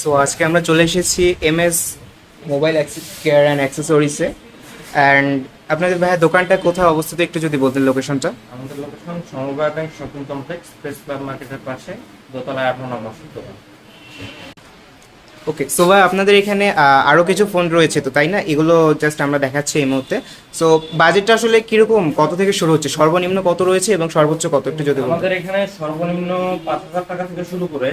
So আজকে আমরা চলে এসেছি M S mobile care and অ্যাক্সেসরিসে and আপনাদের ভাইয়া, দোকানটা কোথায় অবস্থিত একটু যদি বলতেন লোকেশনটা আমাদের লোকেশন সমবায় bank shopping complex press club মার্কেটের পাশে দোতলায় আঠারো নম্বর দোকান। ওকে সো ভাই আপনাদের এখানে আহ, আরও কিছু ফোন রয়েছে তো তাই না? এগুলো জাস্ট আমরা দেখাচ্ছি এই মুহূর্তে। সো বাজেটটা আসলে কীরকম? কত থেকে শুরু হচ্ছে? সর্বনিম্ন কত রয়েছে এবং সর্বোচ্চ কত একটু যদি আমাদের এখানে সর্বনিম্ন পাঁচ হাজার টাকা থেকে শুরু করে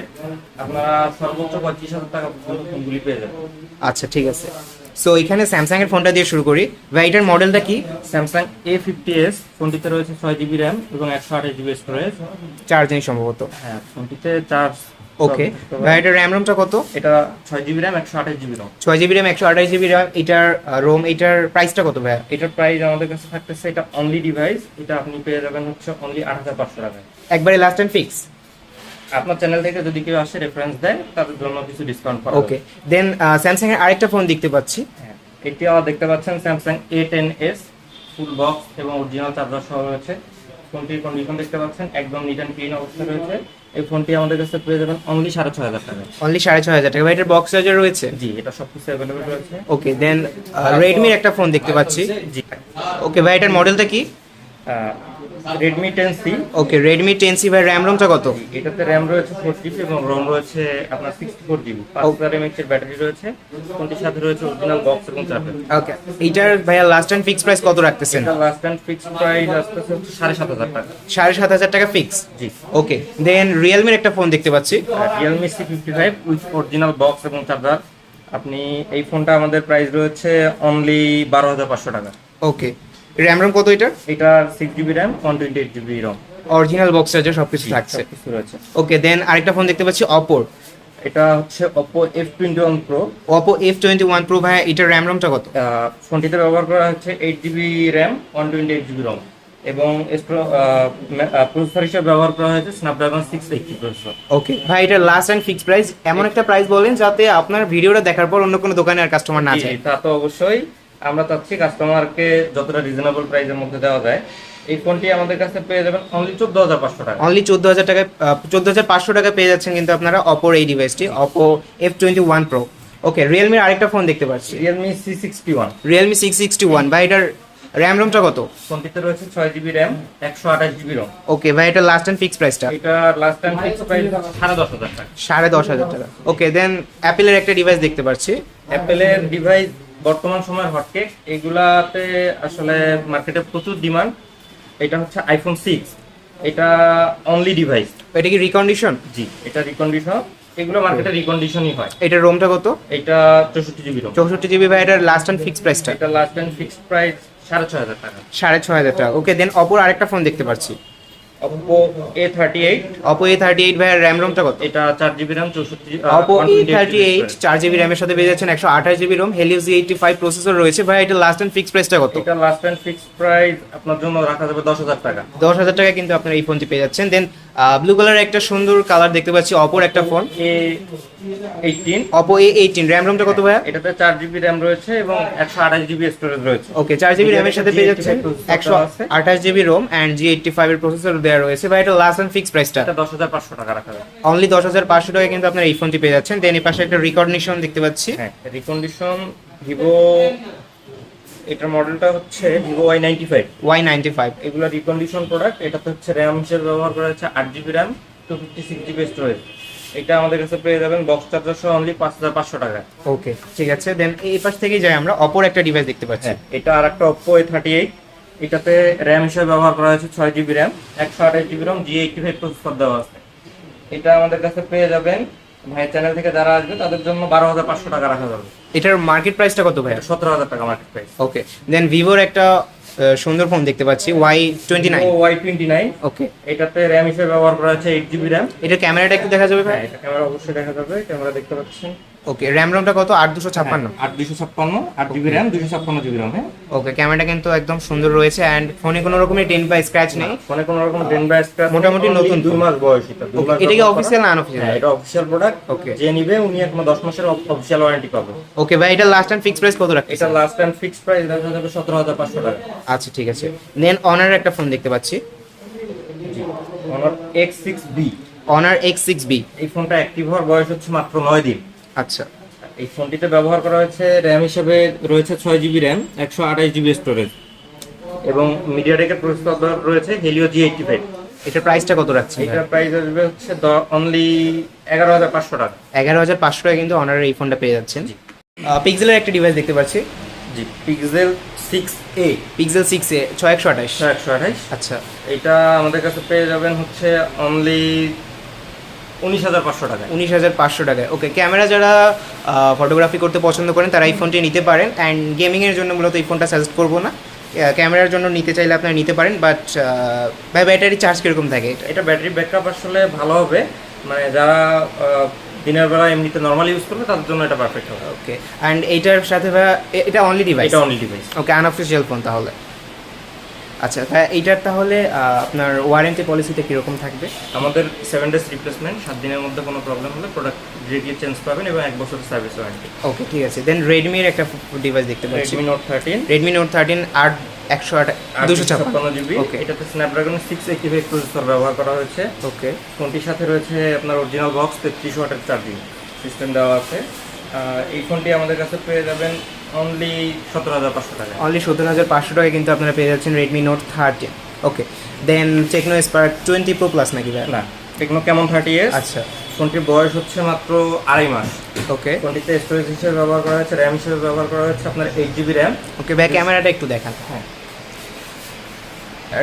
আপনারা সর্বোচ্চ পঁচিশ হাজার টাকা পর্যন্ত ফোনগুলি পেয়ে যাবেন। আচ্ছা ঠিক আছে। সো এখানে স্যামসাং এর ফোনটা দিয়ে শুরু করি। ভাই এটার মডেলটা কি? স্যামসাং এ ফিফটি এস ফোনটিতে রয়েছে ছয় জিবি র্যাম এবং একশো আঠাশ জিবি স্টোরেজ চার্জিং সম্ভবত। হ্যাঁ ফোনটিতে চার্জ ওকে ভাই এটার র্যাম রোমটা কত? এটা ছয় জিবি র্যাম একশো আঠাশ জিবি রম ছয় জিবি র্যাম একশো আঠাশ জিবি র্যাম এটার রোম এটার প্রাইসটা কত ভাই এটার প্রাইস আমাদের কাছে থাকতেছে এটা অনলি ডিভাইস এটা আপনি পেয়ে যাবেন হচ্ছে অনলি আট হাজার পাঁচশো টাকায় একবারে লাস্ট অ্যান্ড ফিক্স আপনার চ্যানেল থেকে যদি কেউ আসে রেফারেন্স দেয় তাদের জন্য কিছু ডিসকাউন্ট পাওয়া ওকে দেন স্যামসাং এর আরেকটা ফোন দেখতে পাচ্ছি। হ্যাঁ, এটি আমার দেখতে পাচ্ছেন Samsung A ten S full box এবং অরিজিনাল চার্জার সহ রয়েছে। ফোনটির কন্ডিশন দেখতে পাচ্ছেন? একদম নিট অ্যান্ড ক্লিন অবস্থা রয়েছে। এই ফোনটি আমাদের কাছে পেয়ে যাবেন অনলি সাড়ে ছয় হাজার টাকা অনলি সাড়ে ছয় হাজার টাকা। ভাই এটার বক্স চার্জার রয়েছে? জি এটা সব কিছু অ্যাভেলেবেল রয়েছে। ওকে দেন রেডমির একটা ফোন দেখতে পাচ্ছি। জি। ওকে ভাই এটার মডেলটা কি? Redmi ten C okay Redmi ten C ভাই র্যাম রোমটা কত? এটাতে র্যাম রয়েছে ফোর জিবি এবং রম রয়েছে আপনার সিক্সটি ফোর জিবি পাঁচ হাজার এমএচ এর ব্যাটারি রয়েছে ফোনটির সাথে রয়েছে অরিজিনাল বক্স এবং চার্জার। ওকে এইটার ভাইয়া লাস্ট অ্যান্ড ফিক্স প্রাইস কত রাখতেছেন? এটা লাস্ট অ্যান্ড ফিক্স প্রাইস আসতেছে সাড়ে সাত হাজার টাকা। সাড়ে সাত হাজার টাকা ফিক্স জি। ওকে দেন রিয়েলমির একটা ফোন দেখতে পাচ্ছি। Realme C fifty five with original box এবং চার্জার। আপনি এই ফোনটা আমাদের প্রাইস রয়েছে অনলি বারো হাজার পাঁচশো টাকা। ওকে র্যাম রোম কত এটা এটা six GB RAM one twenty eight GB ROM original box charger সবকিছু থাকছে। কিছু রয়েছে। ওকে দেন আরেকটা ফোন দেখতে পাচ্ছি অপোর এটা হচ্ছে pro Oppo F twenty one pro ভাই এটার র্যাম রোমটা কত? ফোনটিতে ব্যবহার করা হচ্ছে eight GB RAM one twenty eight GB ROM এবং প্রসেসর হিসেবে ব্যবহার করা হয়েছে Snapdragon six eighty processor okay ভাই এটা লাস্ট অ্যান্ড ফিক্স প্রাইস এমন একটা প্রাইস বলেন যাতে আপনার ভিডিওটা দেখার পর অন্য কোনো দোকানে আর কাস্টমার না যায়। তা তো অবশ্যই। আমরা চাচ্ছি কাস্টমারকে যতটা রিজনেবল প্রাইসের মধ্যে দেওয়া যায় এই ফোনটি আমাদের কাছে পেয়ে যাবেন অনলি চোদ্দ হাজার পাঁচশো টাকা। অনলি চোদ্দ হাজার টাকায় চোদ্দ হাজার পাঁচশো টাকা পেয়ে যাচ্ছেন কিন্তু আপনারা অপোর এই ডিভাইসটি Oppo F twenty one pro okay রিয়েলমির আরেকটা ফোন দেখতে পাচ্ছি। Realme C sixty one Realme six sixty one ভাই এটার র্যাম রোমটা কত ফোনটিতে রয়েছে ছয় জিবি র্যাম একশো আঠাশ জিবি রম ওকে ভাই এটা লাস্ট অ্যান্ড ফিক্স প্রাইসটা এটা লাস্ট টাইম ফিক্স প্রাইস সাড়ে দশ হাজার টাকা। সাড়ে দশ হাজার টাকা। ওকে দেন অ্যাপেলের একটা ডিভাইস দেখতে পাচ্ছি। অ্যাপেলের ডিভাইস বর্তমান সময়ের হটকেক এগুলাতে আসলে মার্কেটে প্রচুর ডিমান্ড এটা হচ্ছে আইফোন সিক্স এটা অনলি ডিভাইস এটা কি রিকন্ডিশন জি এটা রিকন্ডিশন এগুলো মার্কেটে রিকন্ডিশনই হয়। এটার রোমটা কত? এটা চৌষট্টি জিবি রম চৌষট্টি জিবি ভাই এটার লাস্ট অ্যান্ড ফিক্স প্রাইসটা এটা লাস্ট টাইম ফিক্সড প্রাইস সাড়ে ছয় হাজার টাকা। সাড়ে ছয় হাজার টাকা। ওকে দেন অপর আরেকটা ফোন দেখতে পাচ্ছি। Oppo A thirty eight Oppo RAM RAM রোমটা কত? এটা চার জিবি র্যাম চৌষট্টি অপো এ থার্টি এইট চার জিবি র্যামের সাথে পেয়ে যাচ্ছেন একশো আঠাশ GB ROM Helio G eighty five processor রয়েছে। ভাই এটা লাস্ট এন্ড ফিক্স প্রাইসটা কত? এটা লাস্ট এন্ড ফিক্সড প্রাইস আপনার জন্য রাখা যাবে দশ হাজার টাকা। দশ হাজার টাকা কিন্তু আপনার এই ফোনটি পেয়ে যাচ্ছেন। দেন ব্লু কালারের একটা সুন্দর কালার দেখতে পাচ্ছি অপোর একটা phone eighteen Oppo A eighteen RAM রোমটা কত ভাইয়া? এটাতে চার জিবি র্যাম রয়েছে এবং একশো আঠাশ জিবি স্টোরেজ রয়েছে। ওকে চার জিবি র্যামের সাথে পেয়ে G85 একশো। আঠাশ GB ROM and G eighty five এর প্রসেসর দেওয়া রয়েছে। ভাই এটা লাস্ট অ্যান্ড ফিক্স প্রাইসটা দশ হাজার পাঁচশো টাকা রাখা অনলি দশ হাজার পাঁচশো টাকা কিন্তু আপনার এই ফোনটি পেয়ে যাচ্ছেন। দেন এই পাশে একটা রিকগনিশন দেখতে পাচ্ছি। হ্যাঁ রিকন্ডিশন ভিভো এটার মডেলটা হচ্ছে Vivo Y ninety five Y ninety five এগুলো রিকন্ডিশন প্রোডাক্ট এটাতে হচ্ছে র্যাম হিসেবে ব্যবহার করা হচ্ছে আট GB RAM two fifty six GB storage এটা আমাদের কাছে পেয়ে যাবেন বক্স চার্জার সহ অনলি পাঁচ হাজার পাঁচশো টাকা। ওকে ঠিক আছে। দেন এই পাশ থেকেই যাই আমরা অপর একটা ডিভাইস দেখতে পাচ্ছি। হ্যাঁ এটা আর একটা ওপো এ থার্টি এইট এটাতে র্যাম হিসেবে ব্যবহার করা হয়েছে ছয় জিবি র্যাম একশো আঠাশ GB RAM G eighty five processor দেওয়া আছে। এটা আমাদের কাছে পেয়ে যাবেন ভাই চ্যানেল থেকে যারা আসবে তাদের জন্য বারো হাজার পাঁচশো টাকা রাখা যাবে। এটার মার্কেট প্রাইসটা কত ভাই সতেরো হাজার টাকা মার্কেট প্রাইস ওকে দেন ভিভোর একটা সুন্দর ফোন দেখতে পাচ্ছি Y twenty nine Y twenty nine okay এটাতে র্যাম হিসেবে ব্যবহার করা হচ্ছে এইট জিবি র্যাম এটার ক্যামেরাটা একটু দেখা যাবে ভাই? হ্যাঁ এটা ক্যামেরা অবশ্যই দেখা যাবে ক্যামেরা দেখতে পাচ্ছেন। ওকে র্যাম রমটা কত? আট দুশো ছাপ্পান্ন। আট দুশো ছাপ্পান্ন আট জিবি র্যাম দুশো ছাপ্পান্ন জিবি র্যাম হ্যাঁ। ওকে ক্যামেরাটা কিন্তু একদম সুন্দর রয়েছে অ্যান্ড ফোনে কোনো রকমের টেন বা স্ক্র্যাচ নেই। ফোনে কোনো রকম ডেন বাই স্ক্র্যাচ মোটামুটি নতুন দুই মাস বয়স এটা এটা কি। অফিসিয়াল না আনঅফিসিয়াল হ্যাঁ এটা অফিসিয়াল প্রোডাক্ট ওকে যে নিবে উনি এখন দশ মাসের অফিসিয়াল ওয়ারেন্টি পাবে। ওকে ভাই এটা লাস্ট অ্যান্ড ফিক্স প্রাইস কত রাখছে এটা লাস্ট টাইম ফিক্সড প্রাইস দেখা যাবে সতেরো হাজার পাঁচশো টাকা। আচ্ছা ঠিক আছে। দেন অনার একটা ফোন দেখতে পাচ্ছি। Honor X six B Honor X six B এই ফোনটা অ্যাক্টিভ হওয়ার বয়স হচ্ছে মাত্র নয় দিন। আচ্ছা। এই ফোনটিতে ব্যবহার করা হয়েছে র্যাম হিসেবে রয়েছে ছয় জিবি র্যাম একশো আঠাশ জিবি স্টোরেজ এবং মিডিয়াটেকের প্রসেসর রয়েছে হেলিও জি এইটটি ফাইভ এটার প্রাইসটা কত রাখছে এটার প্রাইস আসবে হচ্ছে অনলি এগারো হাজার পাঁচশো টাকা। এগারো হাজার পাঁচশো টাকা কিন্তু অনারের এই ফোনটা পেয়ে যাচ্ছেন। পিক্সেলের একটা ডিভাইস দেখতে পাচ্ছি। জি Pixel six A Pixel six A ছয় একশো আঠাশ। ছয় একশো আঠাশ। আচ্ছা। এটা আমাদের কাছে পেয়ে যাবেন হচ্ছে অনলি উনিশ হাজার পাঁচশো টাকায়। উনিশ হাজার পাঁচশো টাকায়। ওকে ক্যামেরা যারা ফটোগ্রাফি করতে পছন্দ করেন তারা এই ফোনটি নিতে পারেন। অ্যান্ড গেমিংয়ের জন্য মূলত এই ফোনটা সাজেস্ট করব না। ক্যামেরার জন্য নিতে চাইলে আপনারা নিতে পারেন বাট ভাই ব্যাটারি চার্জ কীরকম থাকে এটা? এটা ব্যাটারি ব্যাকআপ আসলে ভালো হবে। মানে যারা দিনের বেলা এমনিতে নর্মাল ইউজ করবে তাদের জন্য এটা পারফেক্ট হবে। ওকে অ্যান্ড এইটার সাথে এটা অনলি ডিভাইস এটা only device okay unofficial phone তাহলে। আচ্ছা তা এইটার তাহলে আপনার ওয়ারেন্টি পলিসিটা কীরকম থাকবে? আমাদের সেভেন ডেজ রিপ্লেসমেন্ট সাত দিনের মধ্যে কোনো প্রবলেম হলে প্রোডাক্ট ডিরেক্টলি চেঞ্জ পাবেন এবং এক বছরের সার্ভিস ওয়ারেন্টি ওকে ঠিক আছে। দেন রেডমির একটা ডিভাইস দেখতে পাচ্ছি। Redmi note thirteen Redmi note thirteen আট একশো আট দুশো ছাপ্পান্ন। জিবি. এটাতে Snapdragon six eighty five processor ব্যবহার করা হয়েছে। ওকে ফোনটির সাথে রয়েছে আপনার অরিজিনাল বক্স তেত্রিশ ওয়াটের চার্জিং সিস্টেম দেওয়া আছে। এই ফোনটি আমাদের কাছে পেয়ে যাবেন অনলি সতেরো হাজার পাঁচশো টাকা। অনলি সতেরো হাজার পাঁচশো টাকায় কিন্তু আপনারা পেয়ে যাচ্ছেন Redmi note thirty okay then Tecno Spark twenty pro plus নাকি না টেকনো কেমন থার্টি এস আচ্ছা। ফোনটির বয়স হচ্ছে মাত্র আড়াই মাস। ওকে ফোনটিতে স্টোরেজ হিসেবে ব্যবহার করা হয়েছে র্যাম হিসেবে ব্যবহার করা হচ্ছে আপনার এইট জিবি র্যাম ওকে ভাই ক্যামেরাটা একটু দেখান। হ্যাঁ।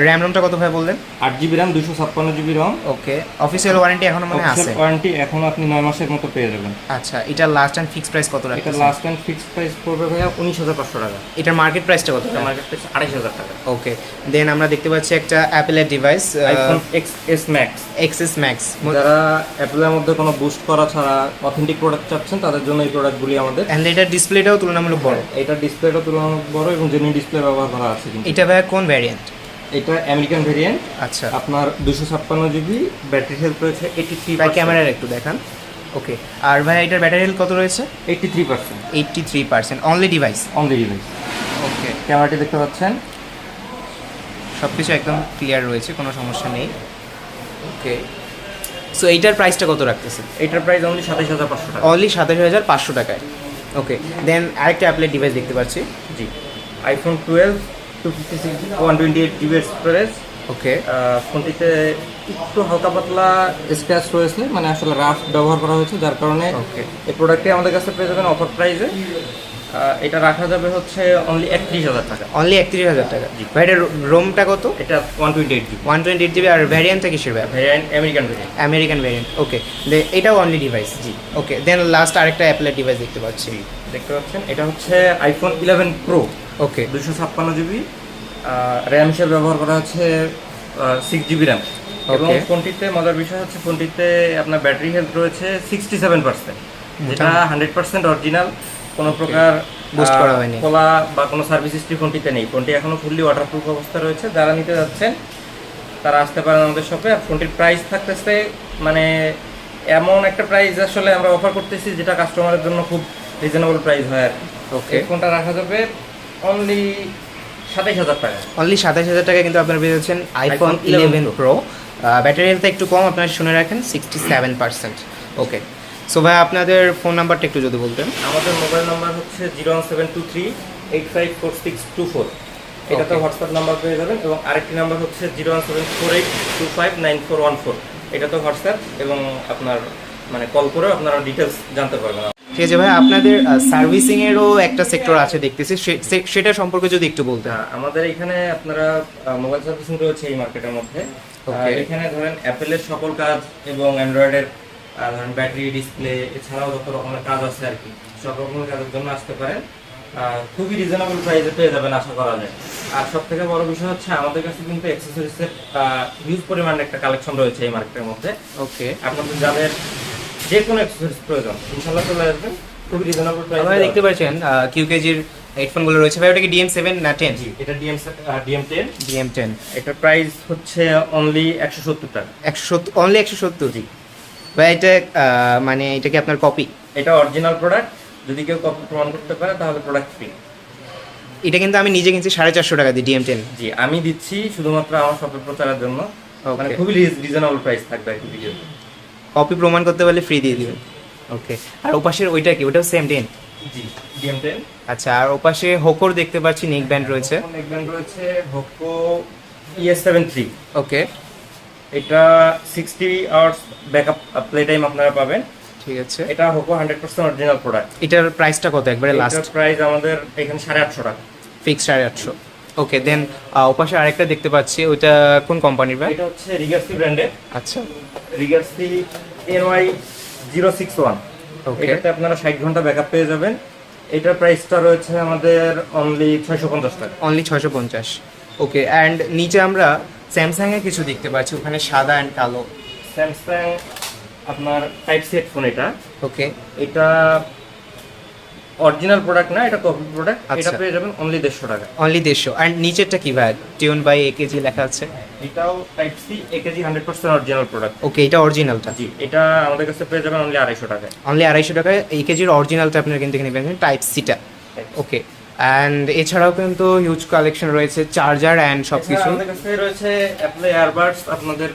র্যাম রোমটা কত ভাই বললেন? আট জিবি র্যাম দুশো ছাপ্পান্ন GB ROM. Okay official warranty এখনও মানে আছে? ওয়ারেন্টি এখন আপনি নয় মাসের মতো পেয়ে যাবেন। আচ্ছা এটা লাস্ট অ্যান্ড ফিক্স প্রাইস কত এটা লাস্ট টাইম ফিক্সড প্রাইস পড়বে ভাইয়া উনিশ হাজার পাঁচশো টাকা। এটার মার্কেট প্রাইসটা কত মার্কেট প্রাইস আড়াইশ হাজার টাকা। ওকে দেন আমরা দেখতে পাচ্ছি একটা অ্যাপেলের device iPhone X S max XS max যারা অ্যাপেলের মধ্যে কোনো বুস্ট করা ছাড়া অথেন্টিক প্রোডাক্ট চাচ্ছেন তাদের জন্য এই প্রোডাক্টগুলি আমাদের। অ্যান্ড এটার ডিসপ্লেটাও তুলনামূলক বড়। এটা ডিসপ্লেটা তুলনামূলক বড় এবং জেনুইন ডিসপ্লে ব্যবহার করা আছে এটা ভাই কোন ভ্যারিয়েন্ট এটা আমেরিকান ভেরিয়েন্ট আচ্ছা। আপনার দুশো ছাপ্পান্ন জিবি ব্যাটারি হেলথ রয়েছে এইটি থ্রি ভাই ক্যামেরার একটু দেখান। ওকে আর ভাই এটার ব্যাটারি হেলথ কত রয়েছে? Eighty three percent eighty three percent only device only device okay ক্যামেরাটি দেখতে পাচ্ছেন? সব কিছু একদম ক্লিয়ার রয়েছে কোনো সমস্যা নেই। ওকে সো এইটার প্রাইসটা কত রাখতেছে এটার প্রাইস অনলি সাতাইশ হাজার পাঁচশো টাকা। অনলি সাতাশ হাজার পাঁচশো টাকায়। ওকে দেন আরেকটা অ্যাপলের ডিভাইস দেখতে পাচ্ছি। জি। IPhone twelve two fifty six one twenty eight GB storage okay ফোনটিতে একটু হালকা পাতলা স্ক্র্যাচ রয়েছে মানে আসলে রাফ ব্যবহার করা হয়েছে যার কারণে ওকে এই প্রোডাক্টটি আমাদের কাছে পেয়ে যাবেন অফার প্রাইসে এটা রাখা যাবে হচ্ছে অনলি একত্রিশ হাজার টাকা। অনলি একত্রিশ হাজার টাকা। ভাই এটার রোমটা কত? এটা one twenty eight GB one twenty eight GB আর ভ্যারিয়েন্টটা কিসের ভাই? Variant American variant American variant okay এটাও অনলি ডিভাইস জি। ওকে দেন লাস্ট আরেকটা অ্যাপলের ডিভাইস দেখতে পাচ্ছি। দেখতে পাচ্ছেন এটা হচ্ছে আইফোন ইলেভেন প্রো ওকে দুশো ছাপ্পান্ন জিবি র্যাম হিসেবে ব্যবহার করা হচ্ছে সিক্স জিবি র্যাম এবং. ফোনটিতে মজার বিষয় হচ্ছে ফোনটিতে আপনার ব্যাটারি হেলথ রয়েছে সিক্সটি সেভেন পার্সেন্ট যেটা হান্ড্রেড পার্সেন্ট অরিজিনাল কোনো প্রকার Boost করা হয়নি। খোলা বা কোনো সার্ভিস হিস্ট্রি ফোনটিতে নেই। ফোনটি এখনও ফুললি ওয়াটারপ্রুফ অবস্থা রয়েছে। যারা নিতে যাচ্ছেন তারা আসতে পারেন আমাদের শপে আর ফোনটির প্রাইস থাকতেছে মানে এমন একটা প্রাইস আসলে আমরা অফার করতেছি যেটা কাস্টমারের জন্য খুব রিজনেবল প্রাইস হয় আর কি। ওকে এই ফোনটা রাখা যাবে অনলি সাতাইশ হাজার টাকা। অনলি সাতাশ হাজার টাকা কিন্তু আপনারা পেয়ে যাচ্ছেন iPhone eleven pro battery health একটু কম আপনারা শুনে রাখেন sixty seven percent okay so ভাই আপনাদের ফোন নাম্বারটা একটু যদি বলতেন। আমাদের মোবাইল নাম্বার হচ্ছে zero one seven two three eight five four six two four এটা তো হোয়াটসঅ্যাপ নাম্বার পেয়ে যাবেন এবং আরেকটি নাম্বার হচ্ছে zero one seven four eight two five nine four one four এটা তো হোয়াটসঅ্যাপ এবং আপনার মানে কল করেও আপনারা ডিটেলস জানতে পারবেন। ঠিক আছে ভাই আপনাদের সার্ভিসিং এরও একটা সেক্টর আছে দেখতেছি সেটা সম্পর্কে যদি একটু বলতেন। হ্যাঁ, আমাদের এখানে আপনারা মোবাইল সার্ভিসিং রয়েছে এই মার্কেটের মধ্যে. এখানে ধরেন অ্যাপেলের সকল কাজ এবং অ্যান্ড্রয়েডের ধরেন ব্যাটারি ডিসপ্লে এছাড়াও যত রকমের কাজ আছে আর কি সব রকমের কাজের জন্য আসতে পারেন। খুবই রিজনেবল প্রাইসে পেয়ে যাবেন আশা করা যায়। আর সব থেকে বড় বিষয় হচ্ছে আমাদের কাছে কিন্তু অ্যাক্সেসরিজের হিউজ পরিমাণে একটা কালেকশন রয়েছে এই মার্কেটের মধ্যে। ওকে আপনাদের যাদের যে কোনো অ্যাক্সেসরিজ প্রয়োজন। ইনশাল্লাহ চলে আসবেন খুবই রিজনেবল আপনারা দেখতে পাচ্ছেন কিউকেজির হেডফোনগুলো রয়েছে। ভাই ওটা কি ডিএম সেভেন না টেন এটা DM DM ten DM ten এটার প্রাইস হচ্ছে অনলি একশো সত্তর টাকা। একশো সত্তর অনলি একশো সত্তর? ভাই এটা মানে এটা কি আপনার কপি এটা অরিজিনাল প্রোডাক্ট যদি কেউ কপি প্রমাণ করতে পারে তাহলে প্রোডাক্ট ফ্রি এটা কিন্তু আমি নিজে কিনছি সাড়ে চারশো টাকা দিয়ে ডিএম টেন জি আমি দিচ্ছি শুধুমাত্র আমার শপের প্রচারের জন্য. মানে খুবই রিজনেবল প্রাইস থাকবে আর কি ভিডিও কপি প্রমাণ করতে পারলে ফ্রি দিয়ে দিবেন। ওকে আর ওপাশের ওইটা কি? ওটাও same ten G DM ten আচ্ছা আর ওপাশে হোকোর দেখতে পাচ্ছি নেক ব্যান্ড রয়েছে। নেক ব্যান্ড রয়েছে Hoco ES seven three okay এটা sixty hours backup play time আপনারা পাবেন। ঠিক আছে। এটা Hoco hundred percent original product এটার প্রাইসটা কত? একবারে লাস্ট প্রাইস আমাদের এখানে সাড়ে আটশো টাকা। ফিক্স সাড়ে আটশো। ওকে দেন ওপাশে আরেকটা দেখতে পাচ্ছি ওইটা কোন কোম্পানির ভাই? এটা হচ্ছে রিগার্সি ব্র্যান্ডের আচ্ছা। রিগার্সি NY zero six one okay এটাতে আপনারা ষাট ঘণ্টা ব্যাকআপ পেয়ে যাবেন। এটার প্রাইসটা রয়েছে আমাদের অনলি ছয়শো পঞ্চাশ টাকা। অনলি ছয়শো পঞ্চাশ। ওকে অ্যান্ড নিচে আমরা স্যামসাং এর কিছু দেখতে পাচ্ছি ওখানে সাদা অ্যান্ড কালো। স্যামসাং আপনার টাইপ সি হেডফোন এটা। ওকে এটা অরিজিনাল প্রোডাক্ট না এটা কপি প্রোডাক্ট এটা আচ্ছা। পেয়ে যাবেন অনলি দেড়শো টাকা। অনলি দেড়শো। অ্যান্ড নিচেরটা কি ভাই? টিউন বাই এ কেজি লেখা আছে। এটাও type C AKG hundred percent original product okay এটা অরিজিনালটা জি এটা আমাদের কাছে পেয়ে যাবেন অনলি আড়াইশো টাকায়। অনলি আড়াইশো টাকায় এই কেজির অরিজিনালটা আপনারা কিন্তু এখানে পেয়েছেন টাইপ সিটা ওকে অ্যান্ড এছাড়াও কিন্তু হিউজ কালেকশন রয়েছে চার্জার অ্যান্ড সব কিছু আমাদের কাছে রয়েছে অ্যাপ্লাই এয়ারবাডস আপনাদের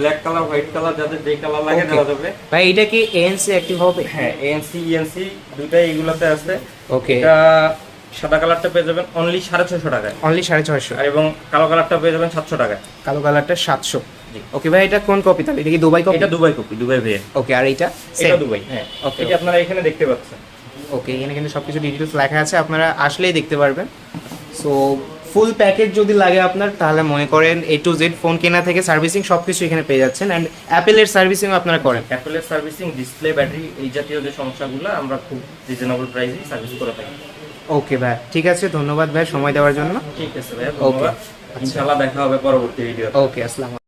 ব্ল্যাক কালার হোয়াইট কালার যাদের যে কালার লাগে দেওয়া যাবে ভাই এটা কি এএনসি অ্যাক্টিভ হবে? হ্যাঁ এএনসি ইএনসি দুটাই এগুলোতে আছে। ওকে এটা সাদা কালারটা পেয়ে যাবেন অনলি সাড়ে ছশো টাকায়। অনলি সাড়ে ছয়শো। আর এবং কালো কালারটা পেয়ে যাবেন সাতশো টাকায়। কালো কালারটা সাতশো। ওকে ভাই এটা কোন কপি তাহলে? এটা কি দুবাই কপি এটা দুবাই কপি দুবাই ভেয়ে ওকে আর এইটা? এটা দুবাই হ্যাঁ। ওকে এটা আপনারা এখানে দেখতে পাচ্ছেন। ওকে এখানে কিন্তু সব কিছু ডিটেলস লেখা আছে। আপনারা আসলেই দেখতে পারবেন। সো ফুল প্যাকেজ যদি লাগে আপনার তাহলে মনে করেন এ টু জেড ফোন কেনা থেকে সার্ভিসিং সব কিছু এখানে পেয়ে যাচ্ছেন অ্যান্ড অ্যাপেলের সার্ভিসিং আপনারা করেন। অ্যাপেলের সার্ভিসিং ডিসপ্লে ব্যাটারি এই জাতীয় যে সমস্যাগুলো আমরা খুব রিজনেবল প্রাইসে সার্ভিস করে থাকি। ওকে ভাই। ঠিক আছে ধন্যবাদ ভাই সময় দেওয়ার জন্য। ঠিক আছে ভাই ধন্যবাদ। আচ্ছা। ইনশাআল্লাহ দেখা হবে পরবর্তী ভিডিও ওকে আসসালাম